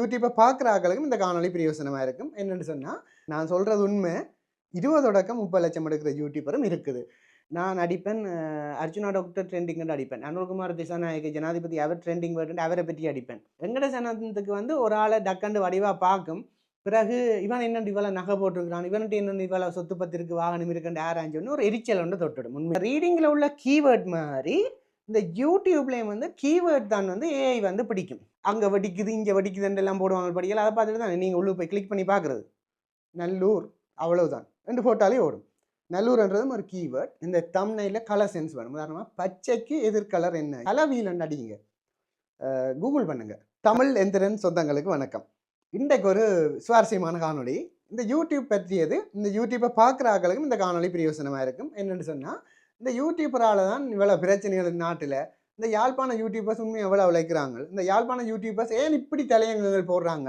யூடியூப்பை பார்க்குற ஆக்களுக்கும் இந்த காணொலி பிரயோசனமாக இருக்கும். என்னென்னு சொன்னால் நான் சொல்கிறது உண்மை. இருபது தொடக்கம் முப்பது லட்சம் எடுக்கிற யூடியூபரும் இருக்குது. நான் அடிப்பேன் அர்ஜுனா டாக்டர் ட்ரெண்டிங் அடிப்பேன். அனுர்குமார் திசாநாயக ஜனாதிபதி அவர் ட்ரெண்டிங் வேர்டு அவரை பற்றி அடிப்பேன். வெங்கட சனத்துக்கு வந்து ஒரு ஆளை டக்கண்டு வடிவாக பார்க்கும் பிறகு இவன் என்ன இவ்வளோ நகை போட்டிருக்கிறான் இவன்ட்டு என்ன இவ்வளோ சொத்து பத்திருக்கு வாகனம் இருக்குன்னு ஆராய்ஞ்சோன்னு ஒரு எரிச்சல் ஒன்று தொட்டுடும். உண்மை. ரீடிங்கில் உள்ள கீவேர்ட் மாதிரி இந்த யூடியூப்லேயும் வந்து கீவேர்ட் தான் வந்து ஏஐ வந்து பிடிக்கும். அங்கே வடிக்குது இங்கே வெடிக்குதுன்னு எல்லாம் போடுவாங்க படிக்கல அதை பார்த்துட்டு தான் நீங்கள் உள்ளே போய் கிளிக் பண்ணி பார்க்குறது. நல்லூர் அவ்வளவுதான். ரெண்டு போட்டாலே ஓடும். நல்லூர்ன்றதும் ஒரு கீவேர்ட் இந்த தம்னையில் கலர் சென்ஸ் வேணும். உதாரணமாக பச்சைக்கு எதிர்கலர் என்ன? கலவீலன் அடிங்க. கூகுள் பண்ணுங்க. தமிழ் எந்திரன் சொந்தங்களுக்கு வணக்கம். இன்றைக்கு ஒரு சுவாரஸ்யமான காணொளி. இந்த யூடியூப் பற்றியது இந்த யூடியூப்பை பார்க்குற ஆக்களுக்கும் இந்த காணொளி பிரயோசனமாக இருக்கும். என்னென்னு சொன்னால் இந்த யூடியூப்பரால் தான் இவ்வளோ பிரச்சனைகள் நாட்டில். இந்த யாழ்ப்பாண யூடியூபர்ஸ் உண்மையை எவ்வளோ உழைக்கிறாங்க? இந்த யாழ்ப்பாண யூடியூபர்ஸ் ஏன் இப்படி தலையங்கங்கள் போடுறாங்க?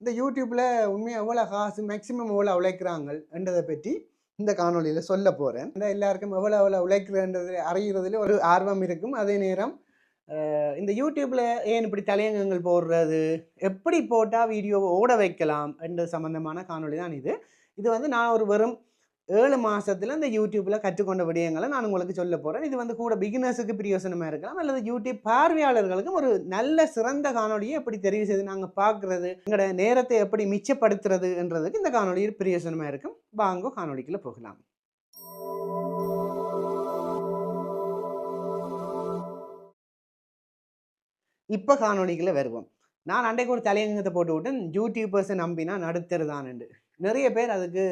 இந்த யூடியூப்பில் உண்மையாக எவ்வளோ காசு மேக்ஸிமம் எவ்வளோ உழைக்கிறாங்க? என்றதை பற்றி இந்த காணொளியில் சொல்ல போகிறேன் இந்த எல்லாருக்கும் எவ்வளோ எவ்வளோ உழைக்கிறன்றது அறிகிறதுல ஒரு ஆர்வம் இருக்கும். அதே நேரம் இந்த யூடியூப்பில் ஏன் இப்படி தலையங்கங்கள் போடுறது? எப்படி போட்டால் வீடியோவை ஓட வைக்கலாம்? என்ற சம்மந்தமான காணொளி தான் இது. இது வந்து நான் ஒரு வெறும் ஏழு மாதத்தில் இந்த யூடியூப்பில் கற்றுக்கொண்ட விடயங்களை நான் உங்களுக்கு சொல்ல போகிறேன் இது வந்து கூட பிகினர்ஸுக்கு பிரியோசனமாக இருக்கலாம் அல்லது யூடியூப் பார்வையாளர்களுக்கும் ஒரு நல்ல சிறந்த காணொளியை எப்படி தெரிவு செய்து நாங்கள் பார்க்குறது எங்களோட நேரத்தை எப்படி மிச்சப்படுத்துறதுன்றதுக்கு இந்த காணொலி பிரியோசனமாக இருக்கும். வாங்கோ காணொலிக்குள்ளே போகலாம். இப்போ காணொலிகளை வருவோம். நான் அன்றைக்கு ஒரு தலையங்கத்தை போட்டு விட்டேன். யூடியூபர்ஸை நம்பினா நடுத்தருதானுண்டு. நிறைய பேர் அதுக்கு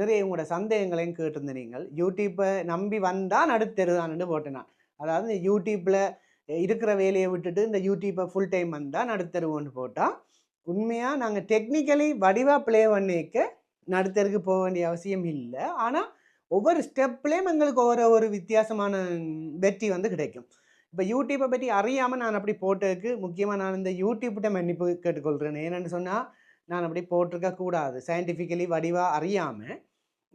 நிறைய உங்களோட சந்தேகங்களையும் கேட்டிருந்த நீங்கள். யூடியூப்பை நம்பி வந்தால் நடுத்தருதான்னு போட்டேன் நான். அதாவது யூடியூப்பில் இருக்கிற வேலையை விட்டுட்டு இந்த யூடியூப்பை ஃபுல் டைம் வந்தால் நடுத்தருவோன்னு போட்டால் உண்மையாக நாங்கள் டெக்னிக்கலி வடிவாக ப்ளே பண்ணிக்க நடுத்தருக்கு போக வேண்டிய அவசியம் இல்லை. ஆனால் ஒவ்வொரு ஸ்டெப்லேயும் எங்களுக்கு ஒவ்வொரு ஒரு வித்தியாசமான வெற்றி வந்து கிடைக்கும். இப்போ யூடியூப்பை பற்றி அறியாமல் நான் அப்படி போட்டதுக்கு முக்கியமாக நான் இந்த யூடியூப்கிட்ட மன்னிப்பு கேட்டுக்கொள்கிறேன் ஏன்னு சொன்னால் நான் அப்படி போட்டிருக்க கூடாது. சயின்டிஃபிக்கலி வடிவாக அறியாமல்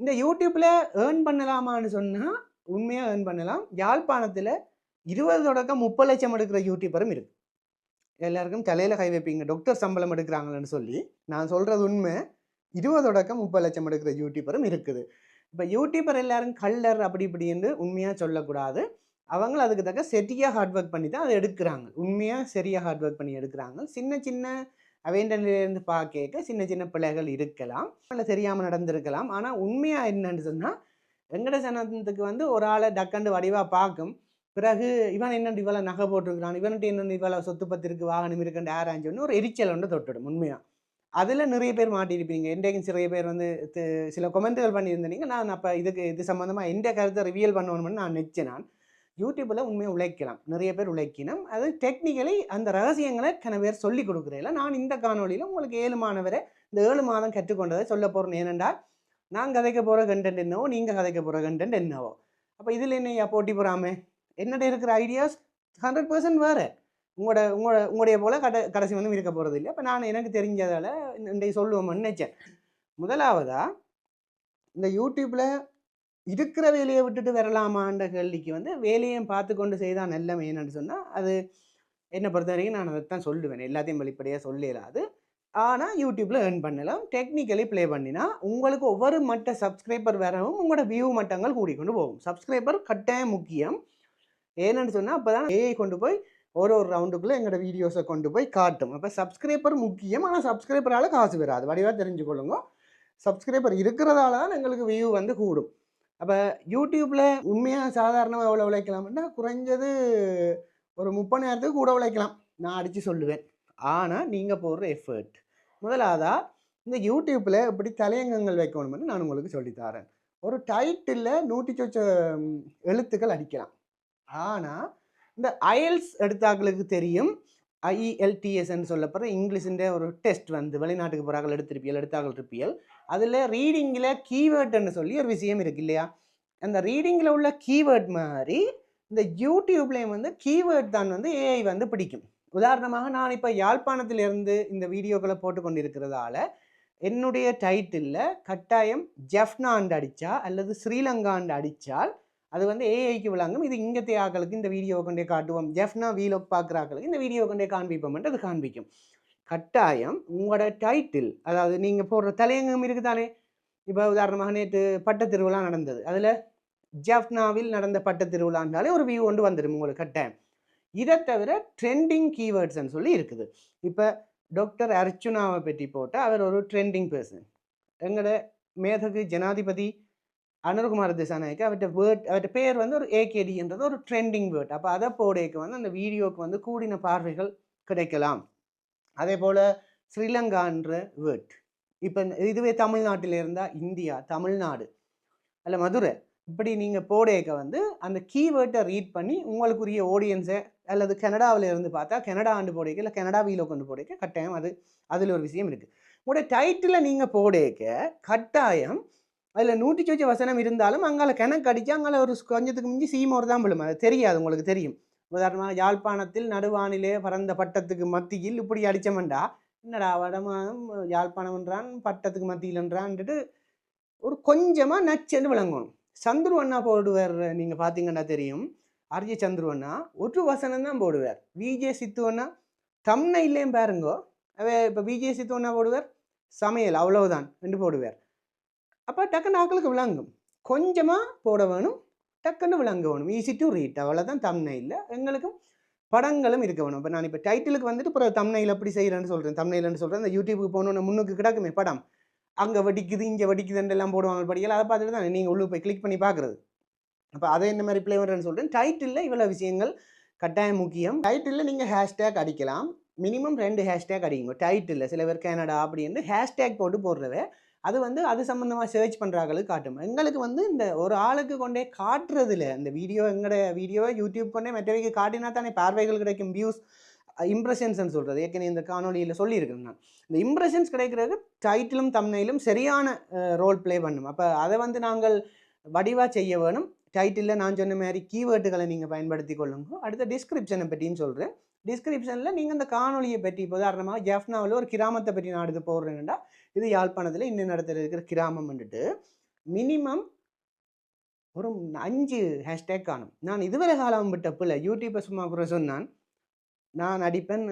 இந்த யூடியூப்பில் ஏர்ன் பண்ணலாமான்னு சொன்னால் உண்மையாக ஏர்ன் பண்ணலாம். யாழ்ப்பாணத்தில் இருபது தொடக்கம் முப்பது லட்சம் எடுக்கிற யூடியூபரும் இருக்குது எல்லாருக்கும் தலையில் கை வைப்பீங்க. டாக்டர் சம்பளம் எடுக்கிறாங்களேன்னு சொல்லி நான் சொல்கிறது உண்மை. இருபது தொடக்கம் முப்பது லட்சம் எடுக்கிற யூடியூபரும் இருக்குது. இப்போ யூடியூபர் எல்லாரும் கல்லர் அப்படி இப்படின்னு உண்மையாக சொல்லக்கூடாது. அவங்கள அதுக்கு தக்க சரியாக ஹார்ட் ஒர்க் பண்ணி தான் அதை எடுக்கிறாங்க. உண்மையாக சரியாக ஹார்ட் ஒர்க் பண்ணி எடுக்கிறாங்க. சின்ன சின்ன அவேண்டனிலேருந்து பார்க்க சின்ன சின்ன பிள்ளைகள் இருக்கலாம். இல்லை தெரியாமல் நடந்திருக்கலாம். ஆனால் உண்மையாக என்னன்னு சொன்னால் வெங்கட சனத்துக்கு வந்து ஒரு ஆளை டக்கண்டு வடிவாக பார்க்கும். பிறகு இவன் என்னென்று இவ்வளோ நகை போட்டிருக்கிறான் இவன்ட்டு என்ன இவ்வளோ சொத்து பத்திருக்கு வாகனம் இருக்குன்னு ஆராய்ஞ்சோன்னு ஒரு எரிச்சல் ஒன்று தொட்டுடும் உண்மையாக அதில் நிறைய பேர் மாட்டியிருப்பீங்க. என்றைக்கும் நிறைய பேர் வந்து சில கொமெண்ட்டுகள் பண்ணியிருந்தீங்க நான் அப்போ இதுக்கு இது சம்மந்தமாக எந்த கருத்தை ரிவியல் பண்ணணும்னு நான் நினச்சேன் நான். யூடியூப்பில் உண்மையை உழைக்கலாம். நிறைய பேர் உழைக்கணும். அது டெக்னிக்கலி அந்த ரகசியங்களை கன பேர் சொல்லி கொடுக்குறேன் நான் இந்த காணொலியில் உங்களுக்கு ஏழு மாணவரை இந்த ஏழு மாதம் கற்றுக்கொண்டதை சொல்ல போகிறேன் ஏனென்றால் நான் கதைக்க போகிற கண்டென்ட் என்னவோ நீங்கள் கதைக்க போகிற கண்டென்ட் என்னவோ. அப்போ இதில் என்னையா போட்டி போகிறாமே என்னட்ட இருக்கிற ஐடியாஸ் ஹண்ட்ரட் பர்சன்ட் வேறு. உங்களோட உங்களோட உங்களுடைய போல் கட கடைசி வந்து இருக்க போகிறது இல்லை அப்போ நான் எனக்கு தெரிஞ்சதால் இன்றைக்கு சொல்லுவோம்னு நினைச்சேன். முதலாவதாக இந்த யூடியூப்பில் இருக்கிற வேலையை விட்டுட்டு வரலாமான்ற கேள்விக்கு வந்து வேலையும் பார்த்து கொண்டு செய்தால் நல்ல மெயின்னு சொன்னால் அது என்னை பொறுத்த வரைக்கும் நான் அதைத்தான் சொல்லுவேன். எல்லாத்தையும் வெளிப்படையாக சொல்லிடாது ஆனால் யூடியூப்பில் ஏர்ன் பண்ணலாம். டெக்னிக்கலி ப்ளே பண்ணினா உங்களுக்கு ஒவ்வொரு மட்ட சப்ஸ்கிரைபர் வரவும் உங்களோட வியூ மட்டங்கள் கூடிக்கொண்டு போகும். சப்ஸ்கிரைபர் கட்டாயம் முக்கியம். ஏன்னு சொன்னால் அப்போ தான் ஏஐ கொண்டு போய் ஒரு ஒரு ரவுண்டுக்குள்ளே எங்களோட வீடியோஸை கொண்டு போய் காட்டும். அப்போ சப்ஸ்கிரைபர் முக்கியம். ஆனால் சப்ஸ்கிரைபரால் காசு வராது. வடிவாக தெரிஞ்சுக்கொள்ளுங்க. சப்ஸ்கிரைபர் இருக்கிறதால தான் எங்களுக்கு வியூ வந்து கூடும். அப்போ யூடியூப்பில் உண்மையாக சாதாரணமாக எவ்வளோ உழைக்கலாம்னா குறைஞ்சது ஒரு முப்பது நேரத்துக்கு கூட உழைக்கலாம். நான் அடித்து சொல்லுவேன். ஆனால் நீங்கள் போடுற எஃபர்ட் முதலாவதா இந்த யூடியூப்பில் இப்படி தலையங்கங்கள் வைக்கணும்னு நான் உங்களுக்கு சொல்லித்தரேன் ஒரு டைட்டில் நூற்றி சொச்ச எழுத்துக்கள் அடிக்கலாம். ஆனால் இந்த அயல்ஸ் எடுத்தாக்களுக்கு தெரியும். ஐஇஎல்டிஎஸ்ன்னு சொல்லப்படுற இங்கிலீஷுன்ற ஒரு டெஸ்ட் வந்து வெளிநாட்டுக்கு போகிறார்கள் எடுத்திருப்பியல் எடுத்தாக்கள் இருப்பியல். அதில் ரீடிங்கில் கீவேர்டுன்னு சொல்லி ஒரு விஷயம் இருக்கு இல்லையா? அந்த ரீடிங்கில் உள்ள கீவேர்ட் மாதிரி இந்த யூடியூப்லேயும் வந்து கீவேர்ட் தான் வந்து ஏஐ வந்து பிடிக்கும். உதாரணமாக நான் இப்போ யாழ்ப்பாணத்திலிருந்து இந்த வீடியோக்களை போட்டு கொண்டிருக்கிறதால என்னுடைய டைட்டிலில் கட்டாயம் ஜெஃப்னாண்டு அடித்தா அல்லது ஸ்ரீலங்காண்டு அடித்தால் அது வந்து ஏஐக்கு விளங்கும். இது இங்கത്തെ ஆக்களுக்கு இந்த வீடியோ கொண்டே காட்டுவோம். ஜெஃப்னா வீலோக் பார்க்குற ஆக்களுக்கு இந்த வீடியோ கொண்டே காண்பிப்போம்ன்ட்டு அது காண்பிக்கும். கட்டாயம் உங்களோட டைட்டில் அதாவது நீங்கள் போடுற தலையங்கம் இருக்குதானே? இப்போ உதாரணமாக நேற்று பட்டத்திருவிழா நடந்தது. அதில் ஜப்னாவில் நடந்த பட்டத் திருவிழான்றாலே ஒரு வியூ கொண்டு வந்துடும் உங்களுக்கு கட்டாயம். இதை தவிர ட்ரெண்டிங் கீவேர்ட்ஸ்ன்னு சொல்லி இருக்குது. இப்போ டாக்டர் அர்ச்சுனாவை பற்றி போட்டால் அவர் ஒரு ட்ரெண்டிங் பர்சன் எங்களோட மேதகு ஜனாதிபதி அனுர்குமார் திசாநாயக்கு அவர்கிட்ட வேர்ட் அவர்கிட்ட பேர் வந்து ஒரு ஏகேடின்றது ஒரு ட்ரெண்டிங் வேர்ட் அப்போ அதை போடைக்கு வந்து அந்த வீடியோவுக்கு வந்து கூடின பார்வைகள் கிடைக்கலாம். அதே போல் ஸ்ரீலங்கான்ற வேர்ட் இப்போ இதுவே தமிழ்நாட்டில் இருந்தால் இந்தியா தமிழ்நாடு. அல்ல மதுரை. இப்படி நீங்கள் போடேக்க வந்து அந்த கீவேர்ட்டை ரீட் பண்ணி உங்களுக்குரிய ஆடியன்ஸை அல்லது கனடாவில் இருந்து பார்த்தா கனடா ஆண்டு போடைக்க இல்லை கனடா வீலோ கொண்டு போடைக்க கட்டாயம் அது அதில் ஒரு விஷயம் இருக்குது உங்களோட டைட்டில் நீங்கள் போடேக்க கட்டாயம் அதில் நூற்றி சொச்ச வசனம் இருந்தாலும் அங்கால கணக்கு அடித்து அங்கால ஒரு கொஞ்சத்துக்கு மிஞ்சி சீமோர் தான் விழும். அது தெரியாது உங்களுக்கு தெரியும். உதாரணமாக யாழ்ப்பாணத்தில் நடுவானிலே பறந்த பட்டத்துக்கு மத்தியில் இப்படி அடித்தமண்டா என்னடா வடமானம் யாழ்ப்பாணம்ன்றான் பட்டத்துக்கு மத்தியில்ன்றான்ட்டு ஒரு கொஞ்சமாக நச்சுன்னு விளங்கணும். சந்துரு அண்ணா போடுவார் நீங்கள் பார்த்தீங்கன்னா தெரியும். அர்ஜி சந்துரு அண்ணா ஒரு வசனம் தான் போடுவார். விஜே சித்து அண்ணா இல்லையும் பாருங்கோ. அவே இப்போ விஜே சித்து அண்ணா போடுவார் சமையல் அவ்வளவுதான் என்று போடுவார். அப்போ டக்குன்னு ஆக்களுக்கு விளங்கும். கொஞ்சமாக போட வேணும் டக்குன்னு விளங்க வேணும் ஈஸி டு ரீட் அவ்வளோதான் தம்னையில் எங்களுக்கும் படங்களும் இருக்க வேணும். இப்போ நான் இப்போ டைட்டிலுக்கு வந்துட்டு அப்புறம் தம்னையில் எப்படி செய்கிறேன்னு சொல்கிறேன் தம்னையில்னு சொல்கிறேன் அந்த யூடியூபுக்கு போகணுன்னு முன்னுக்கு கிடக்குமே படம். அங்கே வடிக்குது இங்கே வடிக்குதுன்றெல்லாம் போடுவாங்க படிக்கல அதை பார்த்துட்டு தான் நீங்கள் உள்ளே போய் கிளிக் பண்ணி பார்க்குறது. அப்போ அதை என்ன மாதிரி ப்ளே பண்ணுறேன்னு சொல்கிறேன் டைட்டிலில் இவ்வளோ விஷயங்கள் கட்டாயம் முக்கியம். டைட்டிலில் நீங்கள் ஹேஷ்டேக் அடிக்கலாம். மினிமம் ரெண்டு ஹேஷ்டேக் அடிக்குங்க டைட்டிலில் சில பேர் கனடா அப்படின்னு ஹேஷ்டேக் போட்டு போடுறத அது வந்து அது சம்மந்தமாக சர்ச் பண்ணுறாங்களுக்கு காட்டும். எங்களுக்கு வந்து இந்த ஒரு ஆளுக்கு கொண்டே காட்டுறதுல இந்த வீடியோ எங்களோட வீடியோவை யூடியூப் கொண்டே மற்றவைக்கு காட்டினா தானே பார்வைகள் கிடைக்கும் வியூஸ் இம்ப்ரெஷன்ஸ்னு சொல்கிறது ஏற்கனவே இந்த காணொலியில் சொல்லியிருக்கேன் நான். இந்த இம்ப்ரெஷன்ஸ் கிடைக்கிறது டைட்டிலும் தம்னையிலும் சரியான ரோல் ப்ளே பண்ணும். அப்போ அதை வந்து நாங்கள் வடிவாக செய்ய வேணும். டைட்டிலில் நான் சொன்ன மாதிரி கீவேர்டுகளை நீங்கள் பயன்படுத்தி கொள்ளுங்க. அடுத்த டிஸ்கிரிப்ஷனை பற்றியும் சொல்கிறேன் டிஸ்கிரிப்ஷனில் நீங்கள் இந்த காணொலியை பற்றி இப்போ உதாரணமாக ஜெஃப்னாவில் ஒரு கிராமத்தை பற்றி நான் எடுத்து போடுறேன்டா இது யாழ்ப்பாணத்தில் இன்னும் இடத்துல இருக்கிற கிராமம் வந்துட்டு மினிமம் ஒரு அஞ்சு ஹேஷ்டேக் காணும். நான் இதுவரை காலம் விட்ட பிள்ளை யூடியூப்பை சும்மா கூட சொன்னான் நான் அடிப்பேன்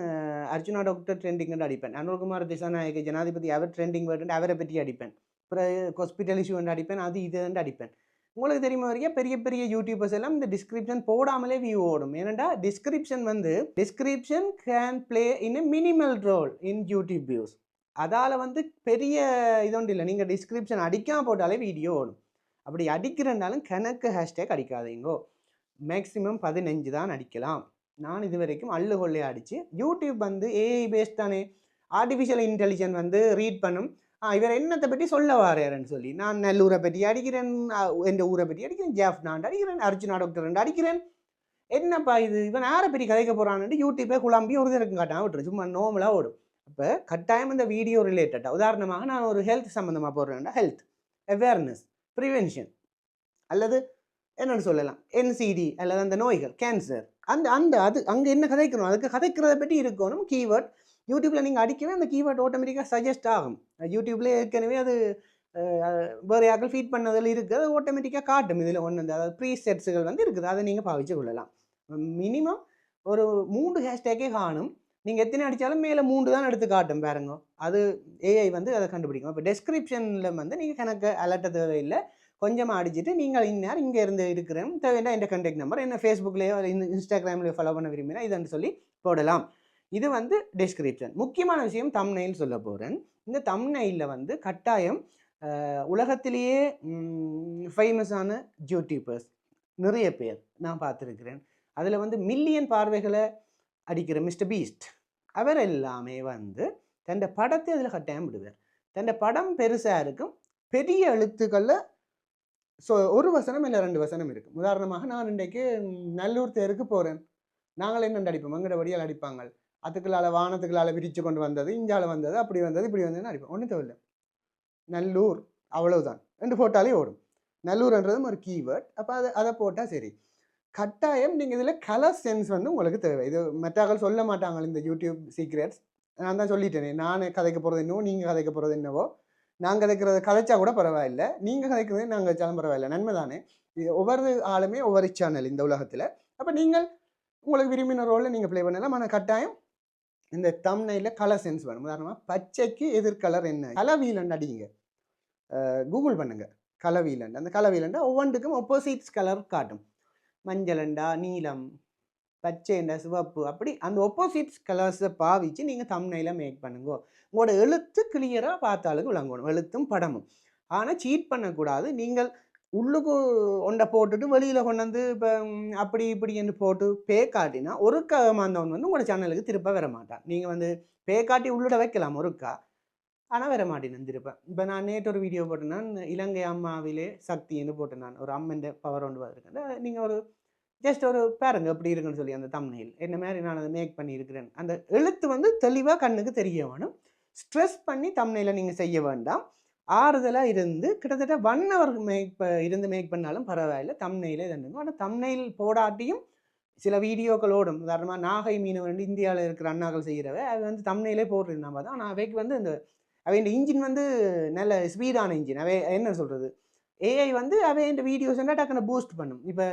அர்ஜுனா டாக்டர் ட்ரெண்டிங் அடிப்பேன். அனுர்குமார் திசாநாயக ஜனாதிபதி அவர் ட்ரெண்டிங் வேர்டு அவரை பற்றி அடிப்பேன். அப்புறம் ஹாஸ்பிட்டல் இஷ்யூ அடிப்பேன் அது இது அடிப்பேன். உங்களுக்கு தெரியுமா வரைக்கும் பெரிய பெரிய யூடியூபர்ஸ் எல்லாம் இந்த டிஸ்கிரிப்ஷன் போடாமலே வியூ ஓடும். ஏனண்டா டிஸ்கிரிப்ஷன் வந்து description can play in a minimal role in YouTube views அதால் வந்து பெரிய இதொன்று இல்லை. நீங்கள் டிஸ்கிரிப்ஷன் அடிக்காம போட்டாலே வீடியோ ஓடும். அப்படி அடிக்கிறனாலும் கணக்கு ஹேஷ்டேக் அடிக்காதீங்கோ. மேக்ஸிமம் பதினஞ்சு தான் அடிக்கலாம். நான் இது வரைக்கும் அள்ளுகொள்ளையே அடித்து யூடியூப் வந்து ஏஐ பேஸ்ட் தானே. ஆர்டிஃபிஷியல் இன்டெலிஜென்ஸ் வந்து ரீட் பண்ணும். ஆ இவர் என்னத்தை பற்றி சொல்ல வரேன்னு சொல்லி நான் நல்லூரை பற்றி அடிக்கிறேன் எந்த ஊரை பற்றி அடிக்கிறேன் ஜெஃப் நான் அடிக்கிறேன் அர்ஜுனா டாக்டர் அடிக்கிறேன். என்னப்பா இது? இவன் யாரை பற்றி கதைக்க போகிறான்னு யூடியூப்பே குழம்பி ஒரு தினக்கும் காட்டாமல் விட்டுரு. சும்மா நோமலாக ஓடும். அப்போ கட்டாயம் இந்த வீடியோ ரிலேட்டடாக உதாரணமாக நான் ஒரு ஹெல்த் சம்மந்தமாக போடுறேன்னா ஹெல்த் அவேர்னஸ் ப்ரிவென்ஷன் அல்லது என்னன்னு சொல்லலாம் என்சிடி அல்லது அந்த நோய்கள் கேன்சர் அந்த அந்த அது அங்கே என்ன கதைக்கணும்? அதுக்கு கதைக்கிறத பற்றி இருக்கணும். கீவேர்ட் யூடியூப்பில் நீங்கள் அடிக்கவே அந்த கீவேர்ட் ஆட்டோமேட்டிக்காக சஜஸ்ட் ஆகும். யூடியூப்ல ஏற்கனவே அது வேறு யாருக்கும் ஃபீட் பண்ணதில் இருக்குது. அது ஆட்டோமேட்டிக்காக காட்டும். இதில் ஒன்று அதாவது ப்ரீ செட்ஸுகள் வந்து இருக்குது. அதை நீங்கள் பாவிச்சு கொள்ளலாம். மினிமம் ஒரு மூன்று ஹேஷ்டேக்கே காணும். நீங்கள் எத்தனை அடித்தாலும் மேலே மூன்று தான் எடுத்து காட்டும் பாருங்க. அது ஏஐ வந்து அதை கண்டுபிடிக்கும். இப்போ டெஸ்கிரிப்ஷனில் வந்து நீங்கள் கணக்கு அலர்ட்ட தேவையில்லை. கொஞ்சமாக அடிச்சுட்டு நீங்கள் இந்நேரம் இங்கே இருந்து இருக்கிறேன். தேவைன்னா இந்த கண்டெக்ட் நம்பர் என்ன ஃபேஸ்புக்லேயோ இன்ஸ்டாகிராம்லேயோ ஃபாலோ பண்ண விரும்பினா இதுன்னு சொல்லி போடலாம். இது வந்து டெஸ்கிரிப்ஷன் முக்கியமான விஷயம் தம்னைல் சொல்ல போகிறேன் இந்த தம்னைலில் வந்து கட்டாயம் உலகத்திலேயே ஃபேமஸான ஜூடியூபர்ஸ் நிறைய பேர் நான் பார்த்துருக்கிறேன். அதில் வந்து மில்லியன் பார்வைகளை அடிக்கிற மிஸ்டர் பீஸ்ட் அவர் எல்லாமே வந்து தன் படத்தை அதில் கட்டாயம் விடுவார். தன் படம் பெருசாக இருக்கும். பெரிய எழுத்துக்களில் ஸோ ஒரு வசனம் இல்லை ரெண்டு வசனம் இருக்கும் உதாரணமாக நான் இன்றைக்கு நல்லூர் தேருக்கு போகிறேன் நாங்கள் என்ன அடிப்போம் எங்கட வடியால் அடிப்பாங்க அதுக்குள்ளால வானத்துக்குள்ளால விரித்து கொண்டு வந்தது இஞ்சால் வந்தது அப்படி வந்தது இப்படி வந்ததுன்னு அடிப்போம். ஒன்றும் தேவையில்லை. நல்லூர் அவ்வளவுதான். ரெண்டு போட்டாலே ஓடும். நல்லூர்ன்றதும் ஒரு கீவேர்ட் அப்போ அதை அதை போட்டால் சரி. கட்டாயம் நீங்கள் இதில் கலர் சென்ஸ் வந்து உங்களுக்கு தேவை. இது மற்றாக்கள் சொல்ல மாட்டாங்க இந்த யூடியூப் சீக்ரெட்ஸ் நான் தான் சொல்லிட்டேனே நான் கதைக்க போகிறது என்னவோ நீங்கள் கதைக்க போகிறது என்னவோ. நான் கதைக்கிறத கதைச்சா கூட பரவாயில்லை. நீங்கள் கதைக்கிறது நாங்கள் வச்சாலும் பரவாயில்ல. நன்மை தானே. இது ஒவ்வொரு ஆளுமே ஒவ்வொரு சேனல் இந்த உலகத்தில். அப்போ நீங்கள் உங்களுக்கு விரும்பின ரோலில் நீங்கள் ப்ளே பண்ணலாம். ஆனால் கட்டாயம் இந்த தம்னையில் கலர் சென்ஸ் வேணும். உதாரணமாக பச்சைக்கு எதிர் கலர் என்ன? கலவீலண்ட் அடிங்க. கூகுள் பண்ணுங்கள் கலவீலண்ட் அந்த கலவீலண்டை ஒவ்வொன்றுக்கும் ஒப்போசிட்ஸ் கலர் காட்டும். மஞ்சளண்டா நீலம் பச்சைண்டா சிவப்பு அப்படி அந்த ஒப்போசிட்ஸ் கலர்ஸை பாவிச்சு நீங்கள் தம்னையில் மேக் பண்ணுங்க. உங்களோட எழுத்து கிளியராக பார்த்தாலுக்கு விளங்கணும். எழுத்தும் படமும். ஆனால் சீட் பண்ணக்கூடாது. நீங்கள் உள்ளுக்கு ஒன்றை போட்டுட்டு வெளியில் கொண்டு வந்து இப்போ அப்படி இப்படி என்று போட்டு பே காட்டினா ஒருக்கா ஏமாந்தவன் வந்து உங்களோட சேனலுக்கு திருப்ப வர மாட்டான். நீங்கள் வந்து பே காட்டி உள்ளிட வைக்கலாம். ஒருக்கா ஆனால் வர மாட்டேன் திருப்ப இப்போ நான் நேற்று ஒரு வீடியோ போட்டேன் இலங்கை அம்மாவிலே சக்தின்னு போட்டேன் நான். ஒரு அம்மன் பவர் ஒன்று வந்திருக்கேன் நீங்கள் ஒரு ஜஸ்ட் ஒரு பாருங்க எப்படி இருக்குன்னு சொல்லி அந்த தம்னையில் என்ன மாதிரி நான் அதை மேக் பண்ணியிருக்கிறேன். அந்த எழுத்து வந்து தெளிவாக கண்ணுக்கு தெரிய வேணும். ஸ்ட்ரெஸ் பண்ணி தம்னையில் நீங்கள் செய்ய வேண்டாம். ஆறுதலாக இருந்து கிட்டத்தட்ட ஒன் அவர் மேக் இருந்து மேக் பண்ணாலும் பரவாயில்ல. தம்னையில் இதுங்க ஆனால் தம்னையில் போடாட்டியும் சில வீடியோக்களோடும் உதாரணமாக நாகை மீனவர் இந்தியாவில் இருக்கிற அண்ணாக்கள் செய்கிறவ அது வந்து தம்னையிலே நம்ம தான். ஆனால் அவைக்கு வந்து இந்த அவை இந்த இன்ஜின் வந்து நல்ல ஸ்பீடான இன்ஜின் அவை என்ன சொல்கிறது ஏஐ வந்து அவை இந்த வீடியோஸ் என்ன டக்குன்னு பூஸ்ட் பண்ணும். இப்போ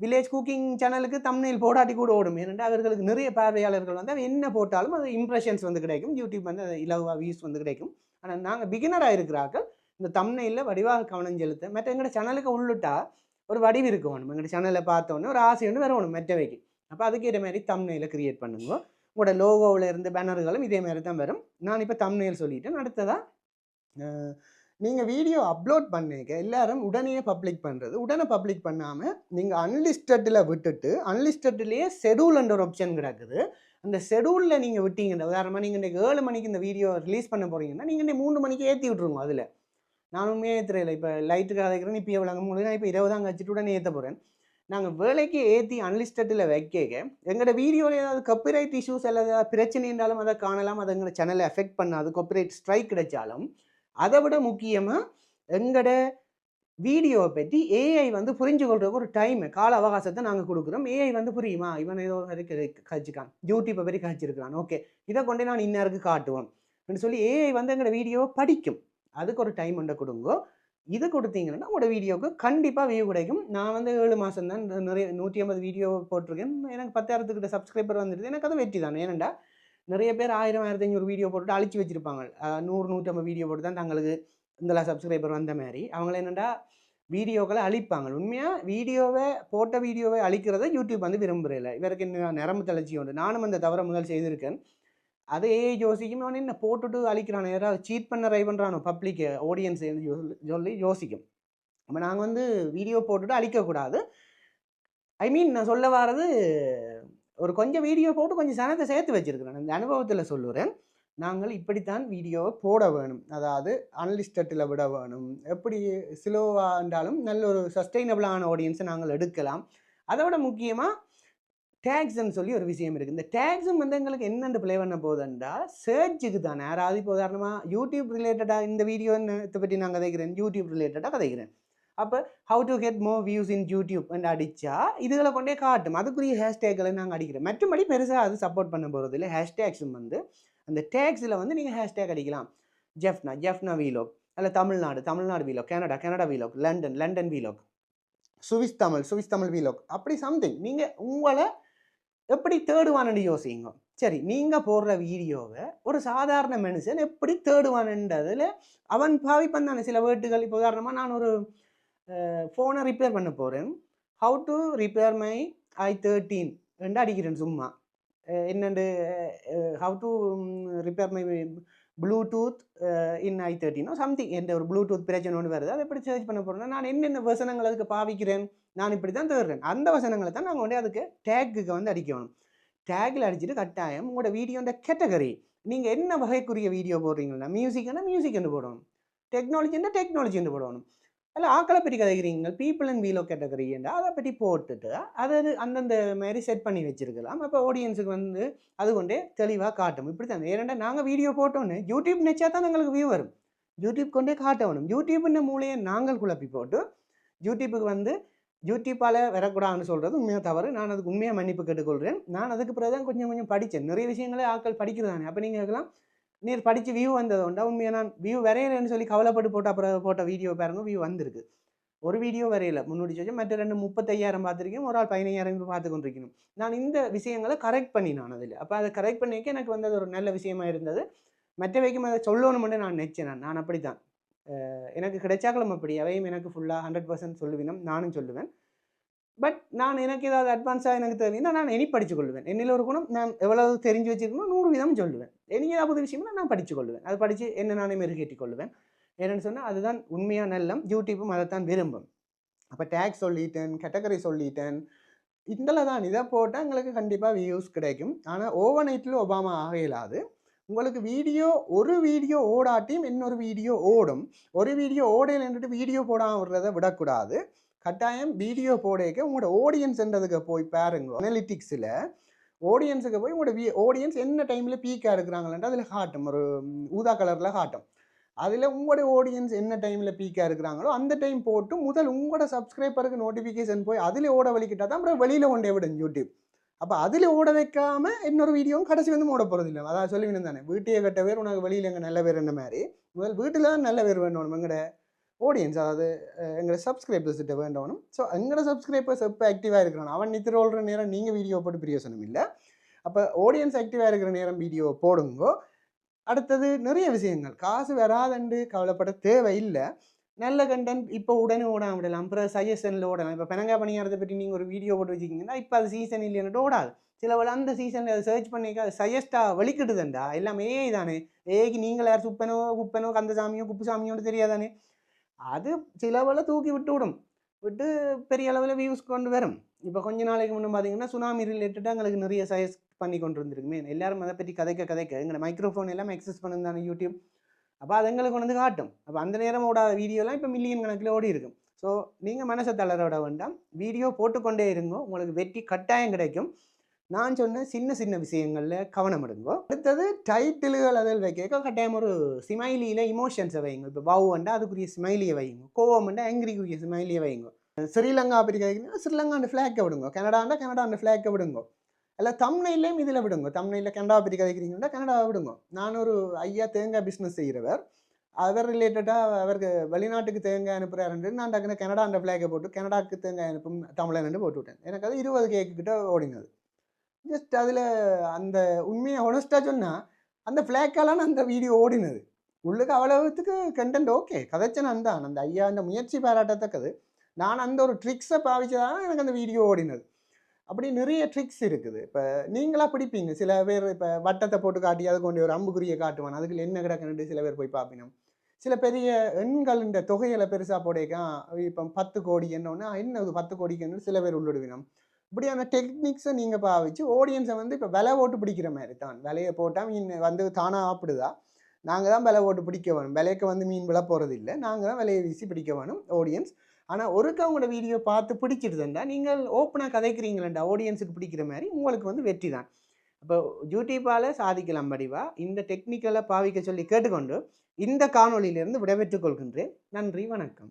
வில்லேஜ் குக்கிங் சேனலுக்கு தம்னையில் போடாட்டி கூட ஓடும். ஏனென்றால் அவர்களுக்கு நிறைய பார்வையாளர்கள் வந்து அவன் என்ன போட்டாலும் அது இம்ப்ரெஷன்ஸ் வந்து கிடைக்கும். யூடியூப் வந்து இலவாக இலவா வியூஸ் வந்து கிடைக்கும். ஆனால் நாங்கள் பிகினராக இருக்கிறார்கள். இந்த தம்னையில் வடிவாக கவனம் செலுத்த மற்ற எங்களோட சேனலுக்கு உள்ளிட்டா ஒரு வடிவு இருக்க வேணும் எங்களோட சேனலை பார்த்தோன்னே ஒரு ஆசை ஒன்று வரணும் மெட்டவைக்கு அப்போ அதுக்கேற்ற மாதிரி தம்னையில் கிரியேட் பண்ணுங்க. உங்களோட லோகோவில் இருந்து பேனர்களும் இதே மாதிரி தான் வரும். நான் இப்போ தம்னையில் சொல்லிட்டேன். அடுத்ததாக நீங்கள் வீடியோ அப்லோட் பண்ணிக்க எல்லாரும் உடனே பப்ளிக் பண்ணுறது உடனே பப்ளிக் பண்ணாமல் நீங்கள் அன்லிஸ்டடில் விட்டுட்டு அன்லிஸ்டட்லேயே ஷெடியூல்ன்ற ஒரு ஆப்ஷன் கிடக்குது. அந்த ஷெடியூலில் நீங்கள் விட்டீங்கன்னா உதாரணமாக நீங்கள் இன்றைக்கு ஏழு மணிக்கு இந்த வீடியோ ரிலீஸ் பண்ண போகிறீங்கன்னா நீங்கள் இன்றைக்கு மூணு மணிக்கு ஏற்றி விட்ருங்க அதில். நானும் ஏற்றுறேன் இப்போ லைட்டுக்காக அதைக்கிறேன் இப்போ எவ்வளோ முடியும் நான் இப்போ இருபதாங்க வச்சுட்டு உடனே ஏற்ற போகிறேன் நாங்கள் வேலைக்கு ஏற்றி அன்லிஸ்டடில் வைக்க எங்களோட வீடியோவில் ஏதாவது காப்பிரைட் இஷ்யூஸ் அல்லது ஏதாவது பிரச்சனை இருந்தாலும் அதை காணலாம் அது எங்களோட சேனலை எஃபெக்ட் பண்ணாது காப்பிரைட் ஸ்ட்ரைக் கிடைச்சாலும் அதை விட முக்கியமாக எங்களோட வீடியோவை பற்றி ஏஐ வந்து புரிஞ்சு கொள்றதுக்கு ஒரு டைம் கால அவகாசத்தை நாங்கள் கொடுக்குறோம். ஏஐ வந்து புரியுமா? இவன் ஏதோ கழிச்சிக்கான். யூடியூப்பை பற்றி கழிச்சிருக்கிறான். ஓகே இதை கொண்டே நான் இன்னாருக்கு காட்டுவோம். அப்படின்னு சொல்லி ஏஐ வந்து எங்களோட வீடியோவை படிக்கும். அதுக்கு ஒரு டைம் ஒன்றை கொடுங்கோ. இது கொடுத்தீங்கன்னா உங்களோட வீடியோவுக்கு கண்டிப்பாக வியூ கிடைக்கும். நான் வந்து ஏழு மாதம் தான் நிறைய நூற்றி ஐம்பது வீடியோ போட்டிருக்கேன். எனக்கு பத்தாயிரத்துக்கிட்ட சப்ஸ்கிரைபர் வந்துடுது எனக்கு அது வெற்றி தான். ஏனண்டா நிறைய பேர் ஆயிரம் ஆயிரத்தி ஐநூறு வீடியோ போட்டு அழிச்சு வச்சிருப்பாங்க. நூறு நூற்றம்பது வீடியோ போட்டு தான் தங்களுக்கு இந்த சப்ஸ்கிரைபர் வந்த மாதிரி. அவங்கள என்னென்னா வீடியோக்களை அழிப்பாங்க. உண்மையாக வீடியோவை போட்ட வீடியோவை அழிக்கிறத யூடியூப் வந்து விரும்புகிறதில்ல இவருக்கு என்ன நரம்பு தளர்ச்சி உண்டு. நானும் அந்த தவற முதல் செய்திருக்கேன். அதே யோசிக்கும் அவன் என்ன போட்டுட்டு அழிக்கிறானோ யாராவது சீட் பண்ண ரை பண்ணுறானோ பப்ளிக் ஆடியன்ஸ் சொல்லி யோசிக்கும். அப்போ நாங்கள் வந்து வீடியோ போட்டுட்டு அழிக்கக்கூடாது ஐ மீன் நான் சொல்ல வர்றது ஒரு கொஞ்சம் வீடியோ போட்டு கொஞ்சம் சனத்தை சேர்த்து வச்சுருக்கிறேன். இந்த அனுபவத்தில் சொல்லுறேன். நாங்கள் இப்படித்தான் வீடியோவை போட வேணும். அதாவது அன்லிஸ்டட்டில் விட வேணும். எப்படி ஸ்லோவாக இருந்தாலும் நல்ல ஒரு சஸ்டைனபிளான ஆடியன்ஸை நாங்கள் எடுக்கலாம். அதை விட முக்கியமாக டேக்ஸ்ன்னு சொல்லி ஒரு விஷயம் இருக்குது இந்த டேக்ஸும் வந்து எங்களுக்கு என்னென்று ப்ளே பண்ண போகுதுன்றா சர்ச்சுக்கு தானே. யாராவது இப்போ உதாரணமாக யூடியூப் ரிலேட்டடாக இந்த வீடியோ இதை பற்றி நான் கதைக்கிறேன். யூடியூப் ரிலேட்டடாக கதைக்கிறேன். அப்போ how to get more views in YouTube அடித்தா இதுகளை கொண்டே காட்டும். அதுக்குரிய ஹேஷ்டேக்களை நாங்கள் அடிக்கிறோம். மற்றபடி பெருசாக அது சப்போர்ட் பண்ண போகிறது இல்லை. ஹேஷ்டேக்ஸும் வந்து அந்த டேக்ஸில் வந்து நீங்கள் ஹேஷ்டேக் அடிக்கலாம். ஜெஃப்னா ஜெஃப்னா வீலோக் அல்ல Tamil Nadu Tamil Nadu vlog Canada Canada vlog London London vlog Swiss Tamil Swiss Tamil vlog அப்படி சம்திங் நீங்கள் உங்களை எப்படி தேடுவான்னு யோசிங்க. சரி நீங்கள் போடுற வீடியோவை ஒரு சாதாரண மனுஷன் எப்படி தேடுவானுன்றதுல அவன் பாவிப்பன் தானே. சில வேட்டுகள் இப்போ உதாரணமாக நான் ஒரு ஃபோனை ரிப்பேர் பண்ண போகிறேன் how to repair my I thirteen ரெண்டு அடிக்கிறேன் சும்மா. என்னண்டு how to repair my Bluetooth in I தேர்ட்டினோ something எந்த ஒரு ப்ளூடூத் பிரச்சனை ஒன்று வருது அதை எப்படி சர்ச் பண்ண போகிறோம்னா நான் என்னென்ன வசனங்கள் அதுக்கு பாவிக்கிறேன் நான் இப்படி தான் தேடுறேன். அந்த வசனங்களை தான் நாங்கள் வந்து அதுக்கு டேக்குக்கு வந்து அடிக்கணும். டேக்கில் அடிச்சுட்டு கட்டாயம் உங்களோட வீடியோட கேட்டகரி நீங்கள் என்ன வகைக்குரிய வீடியோ போடுறீங்கன்னா மியூசிக்னா மியூசிக்னு போடணும். டெக்னாலஜின்னா டெக்னாலஜின்னு போடணும். அதில் ஆக்களை பற்றி கதைக்கிறீங்க பீப்புள் அண்ட் வீலோ கேட்டகரி அதை பற்றி போட்டுட்டு அதை அந்தந்த மாதிரி செட் பண்ணி வச்சுருக்கலாம். அப்போ ஆடியன்ஸுக்கு வந்து அது கொண்டே தெளிவாக காட்டும். இப்படி தான் ஏன்னா நாங்கள் வீடியோ போட்டோன்னு யூடியூப் நினச்சா தான் எங்களுக்கு வியூ வரும். யூடியூப் கொண்டே காட்டணும் யூடியூப்னு மூலையை நாங்கள் குழப்பி போட்டு யூடியூப்புக்கு வந்து யூடியூப்பால் வரக்கூடாதுன்னு சொல்கிறது உண்மையாக தவறு. நான் அதுக்கு உண்மையாக மன்னிப்பு கேட்டுக்கொள்கிறேன். நான் அதுக்கு பிறகு தான் கொஞ்சம் கொஞ்சம் படித்தேன். நிறைய விஷயங்களே ஆக்கள் படிக்கிறதானே. அப்போ நீங்கள் கேட்கலாம் நீர் படித்து வியூ வந்தது உண்டா? உண்மையாக நான் வியூ வரையலைன்னு சொல்லி கவலைப்பட்டு போட்ட அப்புறம் போட்ட வீடியோ பாருங்க வியூ வந்திருக்கு. ஒரு வீடியோ வரையில முன்னாடி சொல்லி மற்ற ரெண்டு முப்பத்தையாயிரம் பார்த்துருக்கேன் ஒரு ஆள் பதினையாயிரம் பார்த்து கொண்டிருக்கணும். நான் இந்த விஷயங்களை கரெக்ட் பண்ணி நான் அதில். அப்போ அதை கரெக்ட் பண்ணிக்க எனக்கு வந்து அது ஒரு நல்ல விஷயமா இருந்தது. மற்ற வைக்கும் அதை சொல்லணும்னு நான் நினச்சேன் நான். அப்படி தான் எனக்கு கிடைச்சாக்களும் அப்படி. அவையும் எனக்கு ஃபுல்லாக ஹண்ட்ரட் பர்சன்ட் சொல்லுவினம் நானும் சொல்லுவேன். பட் நான் எனக்கு ஏதாவது அட்வான்ஸாக எனக்கு தேவைன்னா நான் இனி படிச்சு கொள்வேன் என்னில் ஒரு குணம் நான் எவ்வளவு தெரிஞ்சு வச்சுருக்கணும் நூறு விதம் சொல்லுவேன். எனக்கு ஏதாவது விஷயம்னா நான் படிச்சு கொள்வேன் அது படித்து என்ன நானே மெருகேற்றி கொள்வேன். என்னென்னு சொன்னால் அதுதான் உண்மையான நல்லம். யூடியூப்பும் அதைத்தான் விரும்பும். அப்போ டேக்ஸ் சொல்லிட்டேன் கேட்டகரி சொல்லிட்டேன். இதில் தான் இதை போட்டால் எங்களுக்கு கண்டிப்பாக வியூஸ் கிடைக்கும். ஆனால் ஓவர் நைட்டில் ஒபாமா ஆக இயலாது உங்களுக்கு வீடியோ ஒரு வீடியோ ஓடாட்டியும் இன்னொரு வீடியோ ஓடும். ஒரு வீடியோ ஓடையில்ன்ட்டு வீடியோ போடாமல் விடுறதை விடக்கூடாது. கட்டாயம் வீடியோ போடேக்க உங்களோட ஆடியன்ஸ்ன்றதுக்கு போய் பாருங்க. அனலிட்டிக்ஸில் ஆடியன்ஸுக்கு போய் உங்களோட ஆடியன்ஸ் என்ன டைமில் பீக்காக இருக்கிறாங்களான்ட்டு அதில் காட்டும். ஒரு ஊதா கலரில் காட்டும். அதில் உங்களோட ஆடியன்ஸ் என்ன டைமில் பீக்காக இருக்கிறாங்களோ அந்த டைம் போட்டு முதல் உங்களோட சப்ஸ்கிரைபருக்கு நோட்டிஃபிகேஷன் போய் அதில் ஓட வலிக்கிட்டால் தான் அப்புறம் வெளியில் கொண்டே விடும் யூடியூப் அப்போ அதில் ஓட வைக்காமல் இன்னொரு வீடியோவும் கடைசி வந்து ஓட போகிறது இல்லை. அதான் சொல்லி தானே. வீட்டையே கட்ட பேர் உனக்கு வெளியில் எங்கள் நல்ல பேர் என்ன மாதிரி? முதல் வீட்டில் தான் நல்ல பேர் வேணும் எங்களோட ஆடியன்ஸ் அதாவது எங்களை எங்களோட சப்ஸ்கிரைபர்ஸ் கிட்ட ஸோ எங்களோட சப்ஸ்கிரைபர்ஸ் எப்போ ஆக்டிவாக இருக்கிறான் அவன் நித்திர ஓடுற நேரம் நீங்கள் வீடியோ போட்டு பிரியோசனம் இல்லை. அப்போ ஆடியன்ஸ் ஆக்டிவாக இருக்கிற நேரம் வீடியோ போடுங்கோ. அடுத்தது நிறைய விஷயங்கள். காசு வராதுண்டு கவலைப்பட தேவையில்லை. நல்ல கண்டென்ட் இப்போ உடனே ஓடாம விடலாம். அப்புறம் சஜஷனில் ஓடலாம். இப்போ பெனங்கா பணியாரத்தை பற்றி நீங்கள் ஒரு வீடியோ போட்டு வச்சிக்கிங்கன்னா இப்போ அது சீசன் இல்லைன்னு ஓடாது. சில வேளை அந்த சீசனில் அதை சர்ச் பண்ணிக்க சஜஸ்டாக வலிக்கிட்டுதுண்டா எல்லாமே ஏஐ தானே. ஏஐக்கு நீங்கள் யார் சுப்பனோ குப்பனோ கந்தசாமியோ குப்புசாமியோன்னு தெரியாதானே? அது சிலவில் தூக்கி விட்டு விடும் விட்டு பெரிய அளவில் வியூஸ் கொண்டு வரும் இப்போ கொஞ்ச நாளைக்கு முன்னே பார்த்தீங்கன்னா சுனாமி ரிலேட்டடாக எங்களுக்கு நிறைய சஜஸ்ட் பண்ணி கொண்டு இருந்திருக்குமே எல்லாரும் அதை பற்றி கதைக்க கதைக்க எங்களை மைக்ரோஃபோன் எல்லாம் எக்ஸஸ் பண்ணியிருந்தாங்க யூடியூப் அப்போ அது எங்களுக்கு கொண்டு வந்து காட்டும் அப்போ அந்த நேரம் ஓடாத வீடியோலாம் இப்போ மில்லியன் கணக்கில் ஓடி இருக்கும் ஸோ நீங்கள் மனசை தளர விட வேண்டாம் வீடியோ போட்டுக்கொண்டே இருங்கோ உங்களுக்கு வெற்றி கட்டாயம் கிடைக்கும் நான் சொன்ன சின்ன சின்ன விஷயங்களில் கவனம் எடுங்கோ. அடுத்தது டைட்டில்கள் அதில் வைக்க கட்டாயம் ஒரு ஸ்மைலியில் இமோஷன்ஸை வைங்க இப்போ பாவு வண்டா அதுக்குரிய ஸ்மைலியை வைங்க கோவம்ண்டா ஆங்கிரிக்குரிய ஸ்மைலியை வைங்க ஸ்ரீலங்கா அப்படி ஸ்ரீலங்கா அந்த ஃப்ளாக்கை விடுங்க. கனடாண்டா கனடாண்ட ஃப்ளாக்கை விடுங்க. இல்லை தமிழ்நிலையும் இதில் விடுங்க. தமிழ்நிலையில் கனடா பற்றி கதைக்கிறீங்கன்னா கனடாவை விடுங்க. நான் ஒரு ஐயா தேங்காய் பிஸ்னஸ் செய்கிறவர் அவர் ரிலேட்டடாக அவருக்கு வெளிநாட்டுக்கு தேங்காய் அனுப்புகிறாருன்றது நான் டக்குன்னு கனடா அந்த ஃப்ளாகை போட்டு கனடாக்கு தேங்காய் அனுப்பும் தமிழன் போட்டு விட்டேன் எனக்கு அது இருபது கேக்கு கிட்ட ஓடினது. ஜஸ்ட் அதில் அந்த உண்மையை ஹொனஸ்டாக சொன்னால் அந்த ஃப்ளாக்காலான அந்த வீடியோ ஓடினது. உள்ளுக்கு அவ்வளவுத்துக்கு கண்டென்ட் ஓகே கதைச்சனான் தான். அந்த ஐயா அந்த முயற்சி பாராட்டத்தக்கது. நான் அந்த ஒரு ட்ரிக்ஸை பாவிச்சதால எனக்கு அந்த வீடியோ ஓடினது. அப்படி நிறைய ட்ரிக்ஸ் இருக்குது. இப்போ நீங்களாக பிடிப்பீங்க. சில பேர் இப்போ வட்டத்தை போட்டு காட்டி அது கொண்டு ஒரு அம்புக்குறியை காட்டுவான். அதுக்குள்ள என்ன கிடக்குன்னு சில பேர் போய் பார்ப்பினோம். சில பெரிய எண்களின் தொகையில பெருசாக போடேக்கா இப்போ பத்து கோடி என்னன்னா என்ன பத்து கோடிக்குன்னு சில பேர் உள்ளிடுவினோம். இப்படியான டெக்னிக்ஸை நீங்கள் பாவிச்சு ஆடியன்ஸை வந்து இப்போ விலை ஓட்டு பிடிக்கிற மாதிரி தான். விலையை போட்டால் மீன் வந்து தானாக ஆப்பிடுதா நாங்கள் தான் விலை ஓட்டு பிடிக்க வேணும். விலைக்கு வந்து மீன் விலை போகிறது இல்லை நாங்கள் தான் விலையை வீசி பிடிக்க வேணும் ஆடியன்ஸ் ஆனால் ஒருக்க உங்களோட வீடியோ பார்த்து பிடிச்சிருந்தா நீங்கள் ஓப்பனாக கதைக்கிறீங்களேண்டா ஆடியன்ஸுக்கு பிடிக்கிற மாதிரி உங்களுக்கு வந்து வெற்றி தான். இப்போ யூடியூப்பால் சாதிக்கலாம் படிவா. இந்த டெக்னிக்கலை பாவிக்க சொல்லி கேட்டுக்கொண்டு இந்த காணொலியிலேருந்து விடைபெற்றுக் கொள்கின்றேன். நன்றி வணக்கம்.